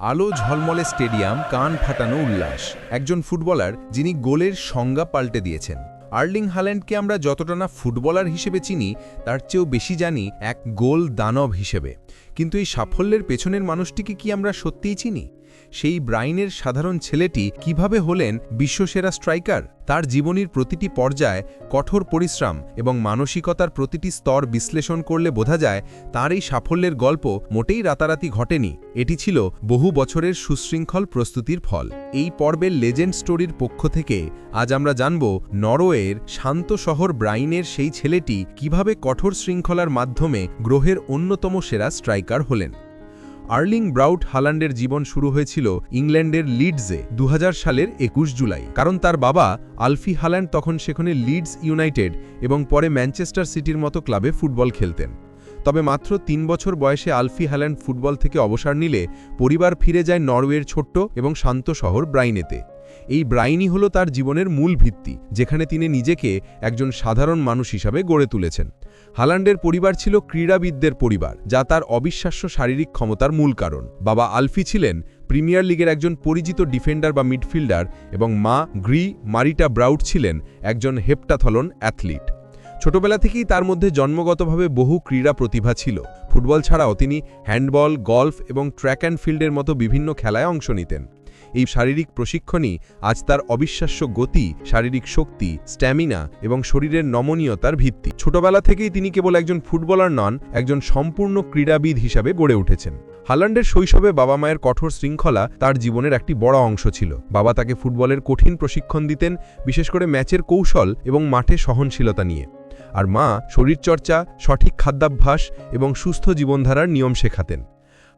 আলো ঝলমলে স্টেডিয়াম, কান ফাটানো উল্লাস। একজন ফুটবলার যিনি গোলের সংজ্ঞা পাল্টে দিয়েছেন। আর্লিং হাল্যান্ডকে আমরা যতটা না ফুটবলার হিসেবে চিনি, তার চেয়েও বেশি জানি এক গোল দানব হিসেবে। কিন্তু এই সাফল্যের পেছনের মানুষটিকে কি আমরা সত্যিই চিনি? সেই ব্রাইনের সাধারণ ছেলেটি কীভাবে হলেন বিশ্বসেরা স্ট্রাইকার? তার জীবনীর প্রতিটি পর্যায়ে, কঠোর পরিশ্রম এবং মানসিকতার প্রতিটি স্তর বিশ্লেষণ করলে বোঝা যায় তার এই সাফল্যের গল্প মোটেই রাতারাতি ঘটেনি। এটি ছিল বহু বছরের সুশৃঙ্খল প্রস্তুতির ফল। এই পর্বের লেজেন্ড স্টোরির পক্ষ থেকে আজ আমরা জানব নরওয়ের শান্ত শহর ব্রাইনের সেই ছেলেটি কীভাবে কঠোর শৃঙ্খলার মাধ্যমে গ্রহের অন্যতম সেরা স্ট্রাইকার। হলেন। আর্লিং ব্রাউট হালান্ডের জীবন শুরু হয়েছিল ইংল্যান্ডের লিডসে দু হাজার সালের একুশ জুলাই। কারণ তার বাবা আলফি হাল্যান্ড তখন সেখানে লিডস ইউনাইটেড এবং পরে ম্যানচেস্টার সিটির মতো ক্লাবে ফুটবল খেলতেন। তবে মাত্র তিন বছর বয়সে আলফি হ্যাল্যান্ড ফুটবল থেকে অবসর নিলে পরিবার ফিরে যায় নরওয়ের ছোট্ট এবং শান্ত শহর ব্রাইনেতে। এই ব্রাইনই হল তার জীবনের মূল ভিত্তি, যেখানে তিনি নিজেকে একজন সাধারণ মানুষ হিসাবে গড়ে তুলেছেন। হালান্ডের পরিবার ছিল ক্রীড়াবিদদের পরিবার, যা তার অবিশ্বাস্য শারীরিক ক্ষমতার মূল কারণ। বাবা আলফি ছিলেন প্রিমিয়ার লিগের একজন পরিচিত ডিফেন্ডার বা মিডফিল্ডার এবং মা গ্রি মারিটা ব্রাউট ছিলেন একজন হেপ্টাথলন অ্যাথলিট। ছোটবেলা থেকেই তার মধ্যে জন্মগতভাবে বহু ক্রীড়া প্রতিভা ছিল। ফুটবল ছাড়াও তিনি হ্যান্ডবল, গল্ফ এবং ট্র্যাক অ্যান্ড ফিল্ডের মতো বিভিন্ন খেলায় অংশ নিতেন। এই শারীরিক প্রশিক্ষণই আজ তার অবিশ্বাস্য গতি, শারীরিক শক্তি, স্ট্যামিনা এবং শরীরের নমনীয়তার ভিত্তি। ছোটবেলা থেকেই তিনি কেবল একজন ফুটবলার নন, একজন সম্পূর্ণ ক্রীড়াবিদ হিসাবে গড়ে উঠেছেন। হালান্ডের শৈশবে বাবা মায়ের কঠোর শৃঙ্খলা তার জীবনের একটি বড় অংশ ছিল। বাবা তাকে ফুটবলের কঠিন প্রশিক্ষণ দিতেন, বিশেষ করে ম্যাচের কৌশল এবং মাঠে সহনশীলতা নিয়ে। আর মা শরীরচর্চা, সঠিক খাদ্যাভ্যাস এবং সুস্থ জীবনধারার নিয়ম শেখাতেন।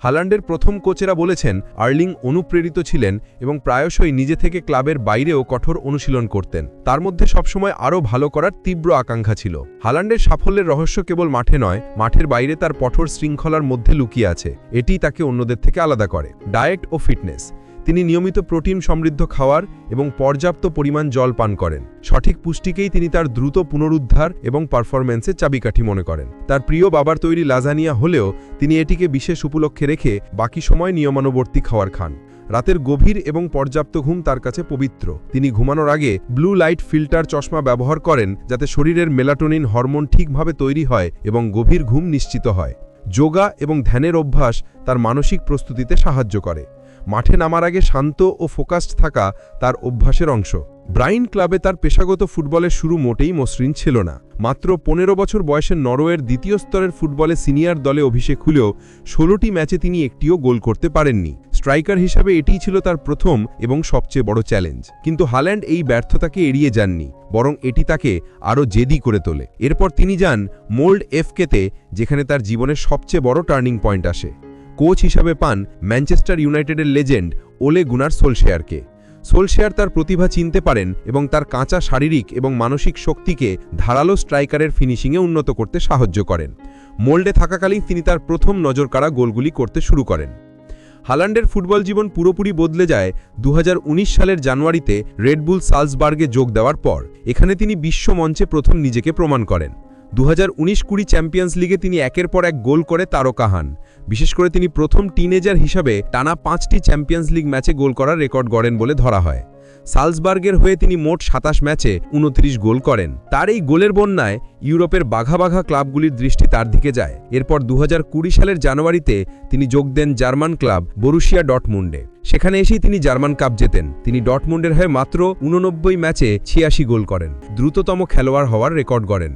হালান্ডের প্রথম কোচেরা বলেছেন, আর্লিং অনুপ্রেরিত ছিলেন এবং প্রায়শই নিজে থেকে ক্লাবের বাইরেও কঠোর অনুশীলন করতেন। তার মধ্যে সবসময় আরও ভালো করার তীব্র আকাঙ্ক্ষা ছিল। হালান্ডের সাফল্যের রহস্য কেবল মাঠে নয়, মাঠের বাইরে তার কঠোর শৃঙ্খলার মধ্যে লুকিয়ে আছে। এটি তাকে অন্যদের থেকে আলাদা করে। ডায়েট ও ফিটনেস। তিনি নিয়মিত প্রোটিন সমৃদ্ধ খাওয়ার এবং পর্যাপ্ত পরিমাণ জল পান করেন। সঠিক পুষ্টিকেই তিনি তার দ্রুত পুনরুদ্ধার এবং পারফরম্যান্সের চাবিকাঠি মনে করেন। তার প্রিয় বাবার তৈরি লাজানিয়া হলেও তিনি এটিকে বিশেষ উপলক্ষে রেখে বাকি সময় নিয়মানুবর্তী খাওয়ার খান। রাতের গভীর এবং পর্যাপ্ত ঘুম তার কাছে পবিত্র। তিনি ঘুমানোর আগে ব্লু লাইট ফিল্টার চশমা ব্যবহার করেন যাতে শরীরের মেলাটোনিন হরমোন ঠিকভাবে তৈরি হয় এবং গভীর ঘুম নিশ্চিত হয়। যোগা এবং ধ্যানের অভ্যাস তার মানসিক প্রস্তুতিতে সাহায্য করে। মাঠে নামার আগে শান্ত ও ফোকাসড থাকা তার অভ্যাসের অংশ। ব্রাইন ক্লাবে তার পেশাগত ফুটবলের শুরু মোটেই মসৃণ ছিল না। মাত্র পনেরো বছর বয়সের নরওয়ের দ্বিতীয় স্তরের ফুটবলে সিনিয়র দলে অভিষেক হলেও ষোলোটি ম্যাচে তিনি একটিও গোল করতে পারেননি। স্ট্রাইকার হিসাবে এটিই ছিল তার প্রথম এবং সবচেয়ে বড় চ্যালেঞ্জ। কিন্তু হাল্যান্ড এই ব্যর্থতাকে এড়িয়ে যাননি, বরং এটি তাকে আরও জেদি করে তোলে। এরপর তিনি যান মোল্ড এফকেতে, যেখানে তার জীবনের সবচেয়ে বড় টার্নিং পয়েন্ট আসে। কোচ হিসাবে পান ম্যানচেস্টার ইউনাইটেডের লেজেন্ড ওলে গুনার সোলশেয়ারকে। সোলশেয়ার তার প্রতিভা চিনতে পারেন এবং তার কাঁচা শারীরিক এবং মানসিক শক্তিকে ধারালো স্ট্রাইকারের ফিনিশিংয়ে উন্নত করতে সাহায্য করেন। মোল্ডে থাকাকালীন তিনি তার প্রথম নজরকাড়া গোলগুলি করতে শুরু করেন। হালান্ডের ফুটবল জীবন পুরোপুরি বদলে যায় দু হাজার উনিশ সালের জানুয়ারিতে রেডবুল সালসবার্গে যোগ দেওয়ার পর। এখানে তিনি বিশ্ব মঞ্চে প্রথম নিজেকে প্রমাণ করেন। দু হাজার উনিশ কুড়ি চ্যাম্পিয়ন্স লিগে তিনি একের পর এক গোল করে তারকা হান। বিশেষ করে তিনি প্রথম টিনেজার হিসাবে টানা পাঁচটি চ্যাম্পিয়ন্স লিগ ম্যাচে গোল করার রেকর্ড গড়েন বলে ধরা হয়। সালসবার্গের হয়ে তিনি মোট সাতাশ ম্যাচে উনত্রিশ গোল করেন। তার এই গোলের বন্যায় ইউরোপের বাঘা বাঘা ক্লাবগুলির দৃষ্টি তার দিকে যায়। এরপর দু হাজার কুড়ি সালের জানুয়ারিতে তিনি যোগ দেন জার্মান ক্লাব বরুশিয়া ডটমুন্ডে। সেখানে এসেই তিনি জার্মান কাপ জেতেন। তিনি ডটমুন্ডের হয়ে মাত্র উননব্বই ম্যাচে ছিয়াশি গোল করেন। দ্রুততম খেলোয়াড় হওয়ার রেকর্ড গড়েন।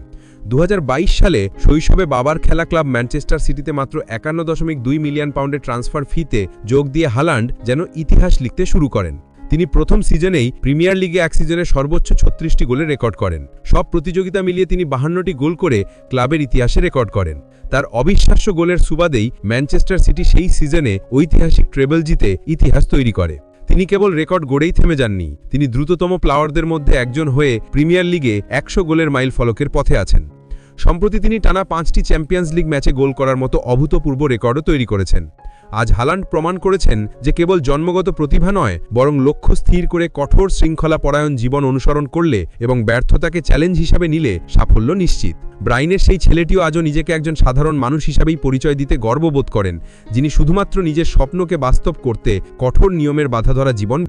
দু হাজার বাইশ সালে শৈশবে বাবার খেলা ক্লাব ম্যানচেস্টার সিটিতে মাত্র একান্ন দশমিক দুই মিলিয়ন পাউন্ডের ট্রান্সফার ফিতে যোগ দিয়ে হালান্ড যেন ইতিহাস লিখতে শুরু করেন। তিনি প্রথম সিজনেই প্রিমিয়ার লিগে এক সিজনে সর্বোচ্চ ছত্রিশটি গোলে রেকর্ড করেন। সব প্রতিযোগিতা মিলিয়ে তিনি বাহান্নটি গোল করে ক্লাবের ইতিহাসে রেকর্ড করেন। তার অবিশ্বাস্য গোলের সুবাদেই ম্যানচেস্টার সিটি সেই সিজনে ঐতিহাসিক ট্রেবল জিতে ইতিহাস তৈরি করে। তিনি কেবল রেকর্ড গড়েই থেমে যাননি, তিনি দ্রুততম প্লাওয়ারদের মধ্যে একজন হয়ে প্রিমিয়ার লিগে একশো গোলের মাইল ফলকের পথে আছেন। সম্প্রতি তিনি টানা পাঁচটি চ্যাম্পিয়ন্স লিগ ম্যাচে গোল করার মতো অভূতপূর্ব রেকর্ডও তৈরি করেছেন। আজ হালান্ড প্রমাণ করেছেন যে কেবল জন্মগত প্রতিভা নয়, বরং লক্ষ্য স্থির করে কঠোর শৃঙ্খলা পরায়ণ জীবন অনুসরণ করলে এবং ব্যর্থতাকে চ্যালেঞ্জ হিসাবে নিলে সাফল্য নিশ্চিত। ব্রাইনের সেই ছেলেটিও আজও নিজেকে একজন সাধারণ মানুষ হিসাবেই পরিচয় দিতে গর্ববোধ করেন, যিনি শুধুমাত্র নিজের স্বপ্নকে বাস্তব করতে কঠোর নিয়মের বাধা ধরা জীবন